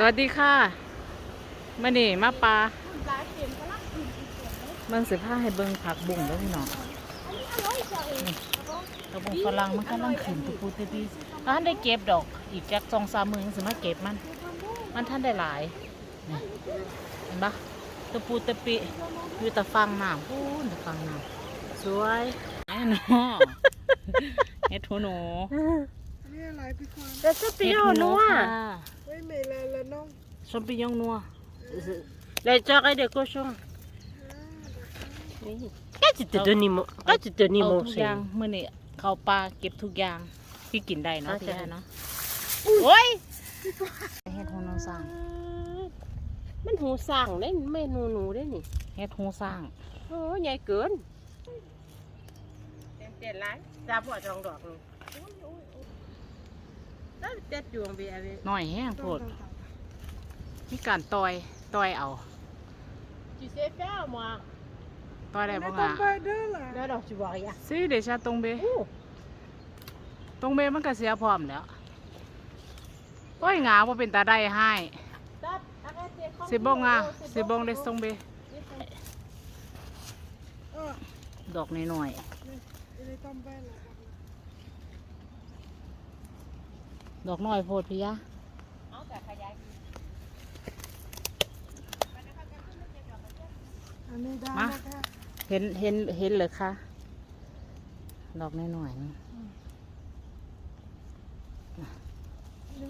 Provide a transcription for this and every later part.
สวัสดีค่ะมื่อนี้มาปลาเบิ่งสิผ้าให้เบิ่งผักบุ้งเด้อพี่น้องนี่กระบุงฝรั่งมันกำลังขึ้นตุปูตุปีท่านได้เก็บดอก อีกจากสองสามมือยังสิมาเก็บมัน มันท่านได้หลายนี่เห็นปะตะปูตะปิอยู่แตะฟังน้ำพูนแตะฟังน้ำสวยแน่นอนเฮ็ดหัวหนู นี่อะไรพี่ควานแต่สปิเฮ็ดโนหัวหนูนัวค่ะไม่เมลาละน้องชมปิญองนัว Les oreilles de cochon. Oui. Qu'est-ce que tu te donnes, Qu'est-ce que tu te เอา donnes, ทุก mon อย่าง chéri มื่อนี้เขาปลาเก็บทุกอย่างที่กินได้เนาะอ่าพี่ใช่ยาเนาะโอ้ยเฮ็ดหูน้องสร้างมันหูสั่งได้ไม่หนูหนูได้นี่เฮ็ดหูสร้างโอ้ใหญ่เกินเต็มเต็มไรจับหัวจองดอกเลย แล้วเจ็ดดวงเบียร์เบียหน่อยแห้งโพดมีการต่อยต่อยเอา Tu sais faire, moi ต่อยได้ไม่บ่ต้องงาไปเด้อล่ะ Non, non, tu vois rien. สิเดชาตรงเบ Oh ตรงเบมันก็เสียพร้อมแล้วโอ้ยงาบ่เป็นตาได้ให้ Stop, arrêtez. สิบ่งาสิบ่งได้ตรงเบเออดอกน้อยไม่ต้องไปล่ะ ๆ ดอกน้อยโพดพี่ยาเอาแต่ขยายอันนี้ได้นะคะเห็นเห็นเห็นเลยคะดอกน้อยๆนี่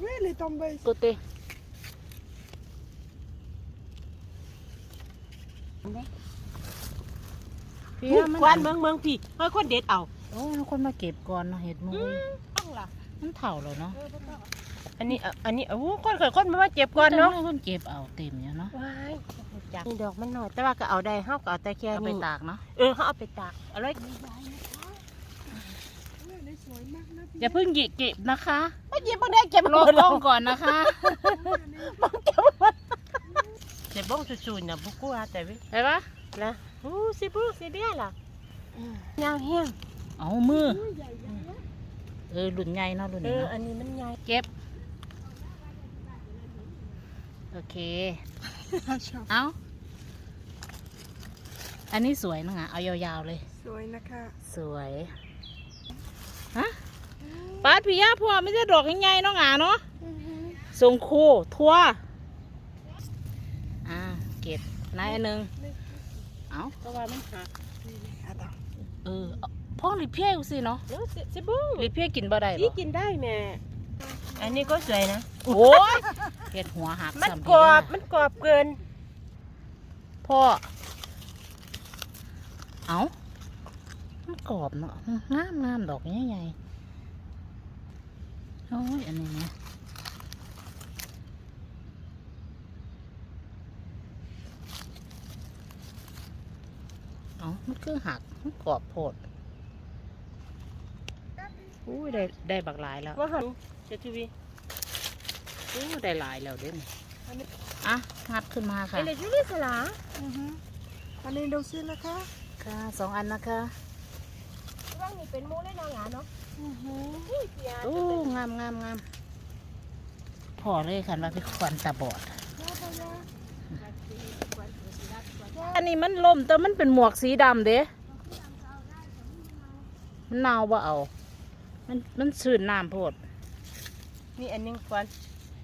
เว้ยเลยต้องไปกูเตพี่ยามันควันเมืองเมืองพี่เฮ้ยคนเด็ดเอาโอ้ยมีคนมาเก็บก่อนเนาะเห็ดหมูต้องล่ะ มันเถ่าแล้วเนาะอันนี้อะอันนี้โอ้โหคนเคยคนมาเจ็บก่อนเนาะแต่ว่คนเก็บเอาเต็มอยู่เนาะว้ายจักนี่ดอกมันหน่อย แต่ว่าก็เอาได้เฮาก็เอาแต่แค่เอาไปนี้ตากเนาะเออเฮาเอาไปตากอร่อยเว้ยนี่สวยมากนะพี่อย่าเพิ่งหยิบเก็บนะคะไม่หยิบบ่ได้เก็บลงลงก่อนนะคะเจ็บบ้องจู่ๆน่ะบ่กลัวแต่วิเห็นปะนะโอ้สิบุสิเดียล่ะยาวแห้งเอามือเอ อรุ่นใหญ่เนาะรุ่นเอนี้อ เนาะอันนี้มันใหญ่เก็บ โอเค ชอบเอาอันนี้สวยนะงะเอายาวๆเลย สวยนะคะสวยฮะปาดพี่ยาพ่อไม่ใช่ดอกใหญ่ๆเนาะงาเนาะทรงคู่ทั่วอ่าเก็บนายอันหนึ่งเอาเพราะว่ามันหักนี่อะดอกเออเอา พ่อรีเพียอยู่สิเนาะเดี๋ยวสิสิบุรีเพียกินบ่ได้นี่บ่กินได้แม่อันนี้ก็สวยนะ โอ้ยเห็ดหัวหักมันซ้ำกพี่รอยาบมันกรอบเกิน พ่อ เอามันกรอบเนาะงามงามดอกใหญ่ๆโอ้ยอันนี้เนี่ยเอามันคือหักมันกรอบโพด อุ้ยได้ได้บักหลายแล้วว่าหันเจทีวีอู้ได้หลายแล้วเด้นี่อะงัดขึ้นมาค่ะไอ้เลยจุลิสลาอือฮึอันนี้ดูสินะคะ ค่ะสองอันนะคะว่างนี่เป็นมูได้นางหลาเนาะอือฮึอุ้ยเสียโอ้งามงามงามพอเลยคันว่าพี่ควันตาบอดอันนี้มันลมแต่มันเป็นหมวกสีดำเด้มันหนาวบ่เอา มันมันชื้นน้ำโพดมีอันหนึงก่อน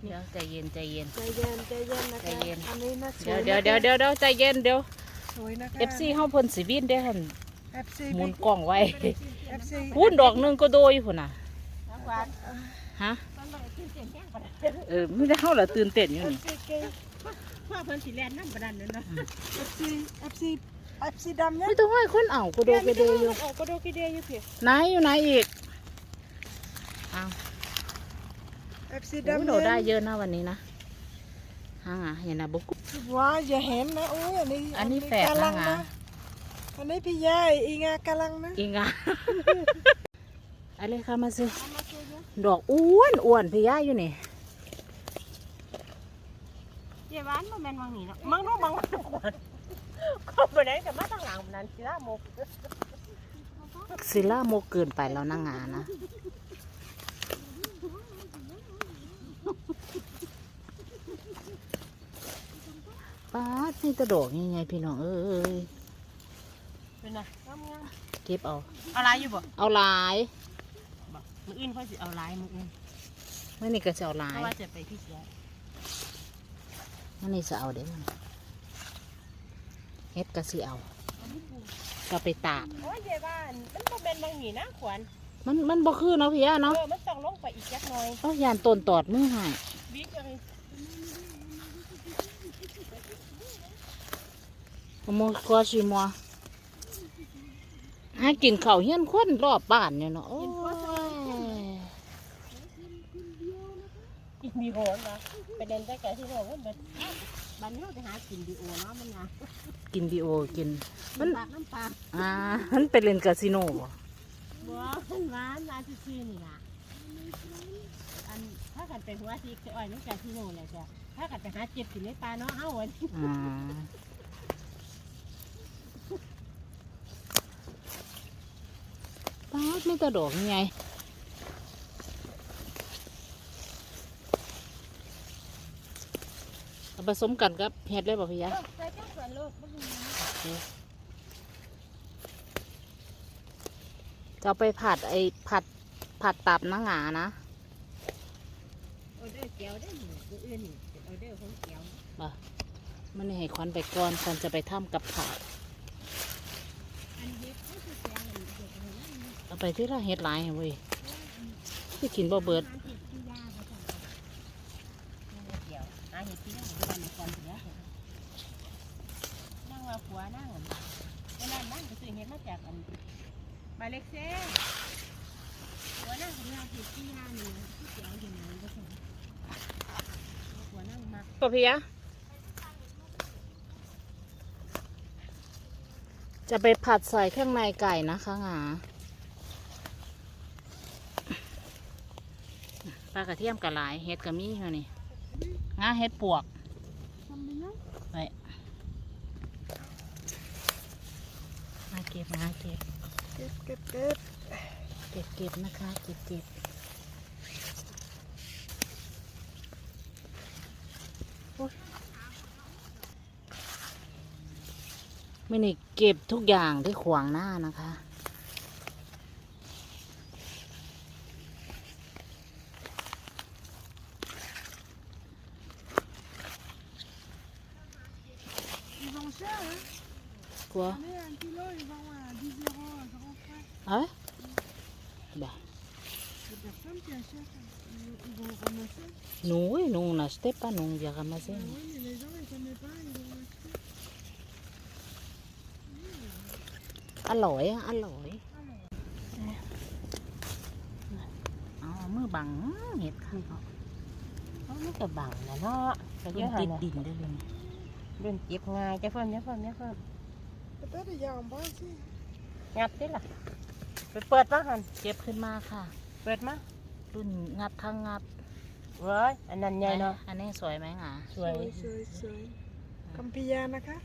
เดี๋ยวใจเย็นใจเย็น ใจเย็นใจเย็นนะคะใจเย็น อันนี้นะสเดี๋วยยวเดี๋ยวเดี๋ยวเดี๋ยวเดี๋ยวใจเย็นเดี๋ยวสวยนะคะ เอฟซีเฮาเพิ่นสิวินเด้อหั่น FC หมุนกล้องไว้ FC พูนดอกหนึงก็โดยพุ่นน่ะน้ำหวานฮะมันบ่ได้ขึ้นเสียงแห้งปานนั้นเออไม่ได้เฮาล่ะตื่นเต้นอยู่นี่ พ่อเพิ่นสิแล่นน้ำปานนั้นเนาะ FC FC FC ดำเนี่ยไม่ต้องให้คนเอาก็โดยก็โดยอยู่โอ้ก็โดกิเดียอยู่เพียไหนอยู่ไหนอีก อ้าว FC โอ้ยดำเราเนี่ยได้เยอะนะวันนี้นะฮ่าเห็นนะบุกุว้าอย่าเห็นนะโอ้ยอันนี้อันนี้แฝดกำลังนะงาอันนี้พี่ยายอีงากำลังนะอีกอะอะไรคะมาสิดอกอ้วนอ้วนพี่ย่าอยู่นี่เยหวานบ่แม่นวังนี่เนาะมังนู้มังทุกคนก็บ่ได้ก็มาทางหลังมันนั้นสิละโมกซิล่าโมเกินไปแล้วนางงานะ ป้าดนี่ตะดอกยังไงพี่น้องเอ้ยเป็นไงงามงามเก็บเอาเอาลายอยู่บ่เอาหลายบ่มืออื่นค่อยสิเอาลายมืออื่นมื่อนี้ก็จะเอาหลาเพยราะว่าจะไปพี่เสียมื่อนี้จะเอาเด้มันเฮ็ดก็สิเอาก็ไปตากโอ้ยเดี๋ยวว่ามันบ่แม่นบางนี่นะขวัญ มันมันบ่คือเนาะพี่ยาเอเนาะอมันต้องลงไปอีกจักหน่อยเอายานต้นตอดมือใหายบิ๊กเลยโมกอชิมัวหากินข้าวเฮียนคนรอบบ้านเนี่ยเนาะโอ้ยกินดีโหนนะไปเดินใกล้ๆที่โหนมันเบิดบันนี้เราจะหากินดีโอเนาะมันนะกินบีโอกิน มัน ปากน้ำปลา อ่า มันไปเล่นคาสิโนบ่ บ่มันหวานหวานซื่อๆนี่ล่ะอันถ้ากันไปหัวที่อ้อยน้ำจากที่โน่นเลยจ้ะถ้ากันไปหาเจ็บกินในปลาเนาะเอ้าวันอ่าป้าดไม่ตะดอกยังไงเอาผสมกันกับเห็ดเลยบ่พี่ยะ ใส่จังส่วนโลกบ่มีนะ จะเอาไปผัดไอ้ผัดผัดตับนะหงานะออเดอร์แก้วได้หนึ่งตัวอื่นนี่เป็นออเดอร์ของแก้วมันให้ควันไปก่อนควันจะไปทำกับข้าวอันเฮ็ดก็คือแก้วอันเฮ็ดอันนั้นเอาไปที่ละเฮ็ดหลายให้เว้ยที่กินบ่เบิดหาเฮ็ดที่ยาบ่ต้องเอาแก้วหาเฮ็ดที่นั่นบ้านในก่อนเสียนั่งว่าผัวนั่งไอ้นั่นนั่งก็ซื้อเฮ็ดมาจากอัน บาเล็กเซ่ผัวนั่งก็หาเฮ็ดที่ยานี่ที่แก้วอยู่ไหนบ่ต้องผัวนั่งมักปะพี่ยะจะไปผัดใส่เครื่องในไก่นะคะหงาปลากระเทียมกระหลายเฮ็ดกระมี่เขานี่งาเฮ็ดปวกทำไปนะไปมาเก็บมาเก็บ เก็บเก็บเก็บเก็บเก็บนะคะเก็บเก็บโอ๊ยไม่นี่เก็บทุกอย่างที่ขวางหน้านะคะ Ils vont cher, hein กลัว On est un kilo, ils vont à 10 euros, un grand frais. เอ้ยบ่ Les personnes qui achètent, ils, ils vont ramasser. หนูหนูนะสเตปปาหนูอยากมาเส้ Ah น oui, mais les gens, ils connaissent pas, ils vont acheter. อร่อยอะอร่อยเอามือบังเห็ดข้างเขาเขาไม่กระ บังนะเนาะก็เยยัอะงหัตินดนะดินได้เลยเดินเจ็บง่ายจะเพิ่มจะเพิ่มจะเพิ่ม Peut-être il y a en bas aussi. งัดดิล่ะไปเปิดมาหันเก็บขึ้นมาค่ะ เปิดมารุ่นงัดทั้งงัดเว้ยอันนั้นใหญ่เนาะอันนี้สวยไหมหงาสวย Soy, soy, soy. Comme Pia Naka.